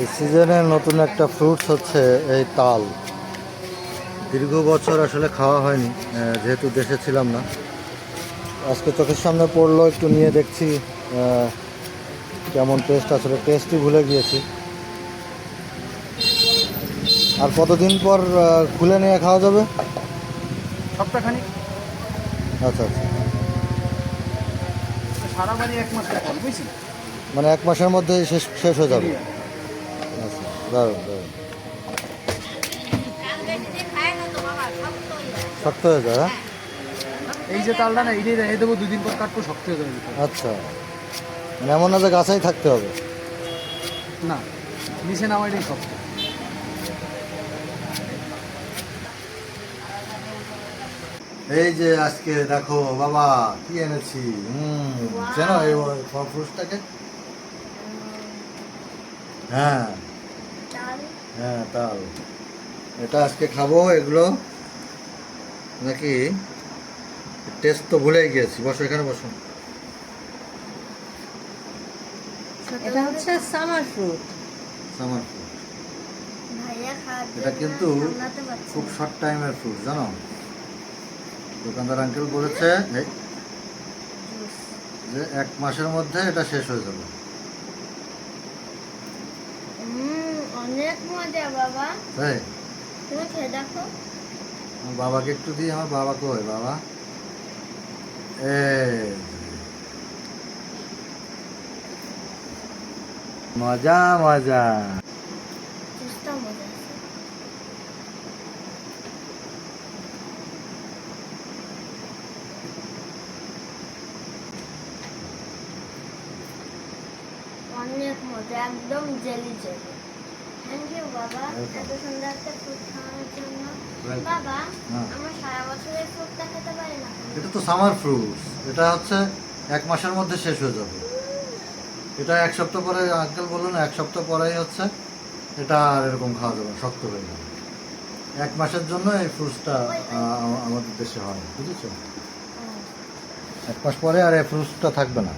এই সিজনের নতুন একটা ফ্রুটস হচ্ছে এই তাল। দীর্ঘ বছর আসলে খাওয়া হয়নি যেহেতু দেশে ছিলাম না। আজকে চোখের সামনে পড়ল একটু নিয়ে দেখছি কেমন টেস্ট আসলে টেস্টই ভুলে গিয়েছি। আর কতদিন পর খুলে নিয়ে খাওয়া যাবে? সপ্তাহখানি আচ্ছা আচ্ছা। সারা বাড়ি এক মাস মানে এক মাসের মধ্যে শেষ শেষ হয়ে যাবে। দারুণ দারুণ। শক্ত হয়ে যায় হ্যাঁ? এই যে তালটা না এইটাই রেখে দেবো দুদিন পর কাটবো শক্ত হয়ে যাবে আচ্ছা। মানে এমন না যে গাছেই থাকতে হবে। না নিচে নামাইটাই শক্ত। এই যে আজকে দেখো বাবা কি এনেছি? হুম চেনো এই ফ্রুটসটাকে হ্যাঁ। হ্যাঁ তাল। এটা আজকে খাব এগুলো নাকি? টেস্ট তো ভুলেই গিয়েছি। বসো এখানে বসো। এটা হচ্ছে সামার ফ্রুট সামার ফ্রুট এটা কিন্তু খুব শর্ট টাইমের ফ্রুট জানো? দোকানদার আঙ্কেল বলেছে যে এক মাসের মধ্যে এটা শেষ হয়ে যাবে। অনেক মজা বাবা। তাই? তুমি খেয়ে দেখো। আমার বাবাকে একটু দিই আমার বাবা কই বাবা? এ মজা মজা। অনেক মজা একদম জেলি জেলি। থ্যাংক ইউ বাবা এত সুন্দর একটা ফ্রুট খাওয়ানোর জন্য। বাবা হ্যাঁ। আমরা সারা বছর ফ্রুটটা খেতে পারি না। এটা তো সামার ফ্রুটস এটা হচ্ছে এক মাসের মধ্যে শেষ হয়ে যাবে। এটা এক সপ্তাহ পরে আঙ্কেল বলল না এক সপ্তাহ পরেই হচ্ছে এটা আর এরকম খাওয়া যাবে শক্ত হয়ে যাবে। এক মাসের জন্য এই ফ্রুটসটা আমাদের দেশে হয় বুঝেছ? এক মাস পরে আর এই ফ্রুটসটা থাকবে না।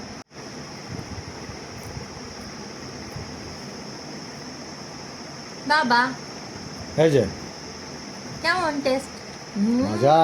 বাবা। এই যে। কেমন টেস্ট? মজা।